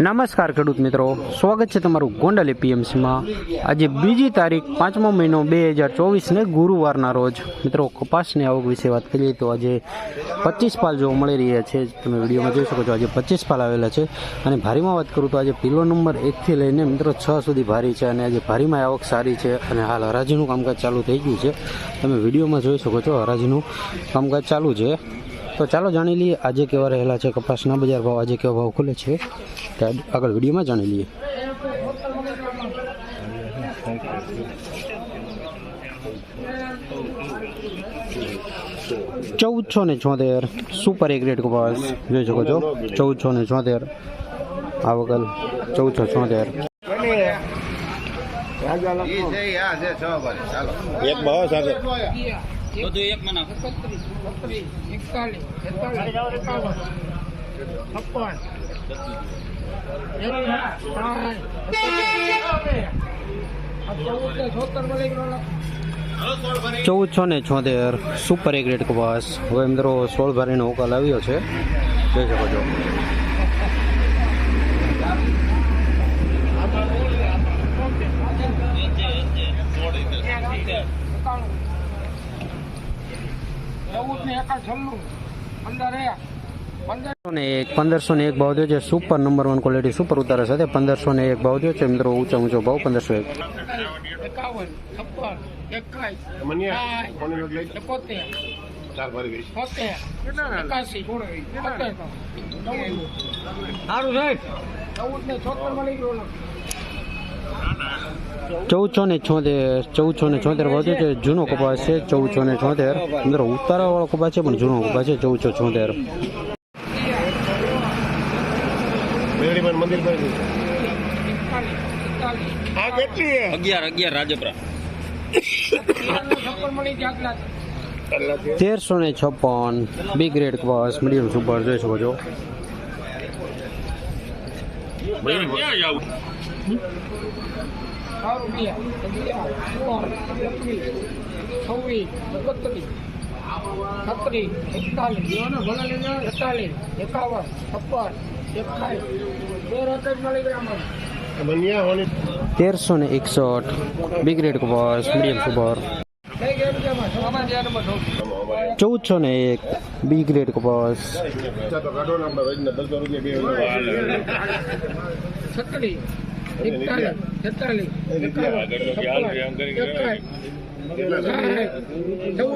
નમસ્કાર ખેડૂત મિત્રો. સ્વાગત છે તમારું ગોંડલ એપીએમસીમાં આજે બીજી તારીખ પાંચમો મહિનો બે હજાર ચોવીસને ગુરુવારના રોજ. મિત્રો, કપાસની આવક વિશે વાત કરીએ તો આજે પચીસ પાલ જોવા મળી રહ્યા છે. તમે વિડીયોમાં જોઈ શકો છો, આજે પચીસ પાલ આવેલા છે. અને ભારીમાં વાત કરું તો આજે પીલો નંબર એકથી લઈને મિત્રો છ સુધી ભારી છે અને આજે ભારીમાં આવક સારી છે અને હાલ હરાજીનું કામકાજ ચાલુ થઈ ગયું છે. તમે વિડીયોમાં જોઈ શકો છો, હરાજીનું કામકાજ ચાલુ છે. તો ચાલો જાણી લઈએ, આજે કેવા રહેલા છે કપાસના બજાર ભાવ? આજે કેવા ભાવ ખુલે છે? આગળ વિડીયોમાં જાણી લઈએ. ચૌદસો ને છોતેર સુપર એક રેટ કપાસ જોઈ શકો છો. ચૌદસો ને છોતેર. આ વગર ચૌદસો છોતેર. એક ભાવ સાથે બધું એક મના એકતાલીસ એકતાલીસ છપ્પન ચૌદસો ને છોતેર સુપર એક રેટ કપાસ. હવે મિત્રો સોળ ભારીનો ઉકાલ આવ્યો છે. જોઈ શકો છો. ચૌદ ને એકા પંદર પંદરસો ને એક પંદરસો ને એક ભાવ થયો છે. Super number one quality super ઉતારા સાથે પંદરસો ને એક ભાવ થયો છે. મિત્રો ઊંચો ઊંચો ભાવ પંદરસો એક. ચૌદસો ને છોતેર ચૌદસો ને છોતેર ભાવ છે. જૂનો કપાસ છે ચૌદસો ને છોતેર. અંદર ઉતારા વાળો કપાસ છે પણ જૂનો કપાસ છે ચૌદસો છોતેર. મંદિર આ કેટલી અગિયાર અગિયાર રાજપરા. આટલા તેરસો ને છપ્પન. બી ગ્રેડ કપાસ મીડિયમ સુપર જોઈ શકો છો. છત્રીસ એકતાલીસ એકતાલીસ એકાવન છપ્પન તેરસો ને એકસઠ. બિગ રેડ કપાસ મીડિયમ સૌથી. ચૌદસો ને એક. બી ગ્રેડ કપાસ ચૌદ.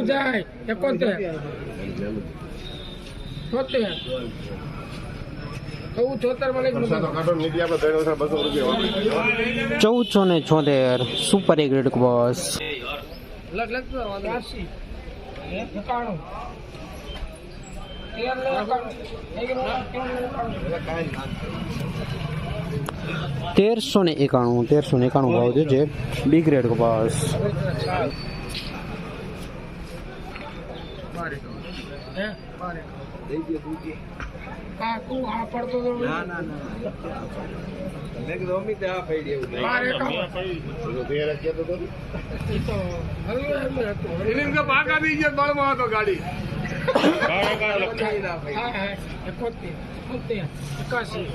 જાય એકોતેર ચૌદ છોતેર બસો ચૌદસો ને છોતેર સુપર એક ને એકાણું. તેરસો ને એકાણું તેરસો ને એકાણું ભાવ છે બી ગ્રેડ કપાસ હે? હા, તું. આ પડતો તો બાર એકાવન. તો તેર કહેતો તો ને. એ તો હલવે હલવે. હતું. હા, હા. એકોતેર, બોતેર, એકાસી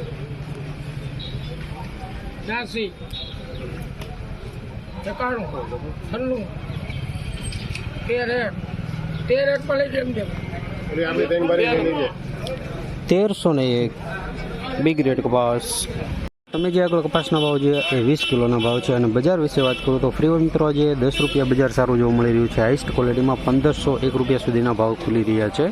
ત્યાસી એકાણું. છન્નું તેર એક તેર તેરસો ને એક. બિગ ગ્રેડ કપાસ તમે જે આગળ કપાસના ભાવ છે એ વીસ કિલોના ભાવ છે અને બજાર વિશે વાત કરું તો ફ્રી મિત્રો આજે દસ રૂપિયા બજાર સારું જોવા મળી રહ્યું છે. હાઈસ્ટ ક્વોલિટીમાં પંદરસો એક રૂપિયા સુધીના ભાવ ખુલી રહ્યા છે.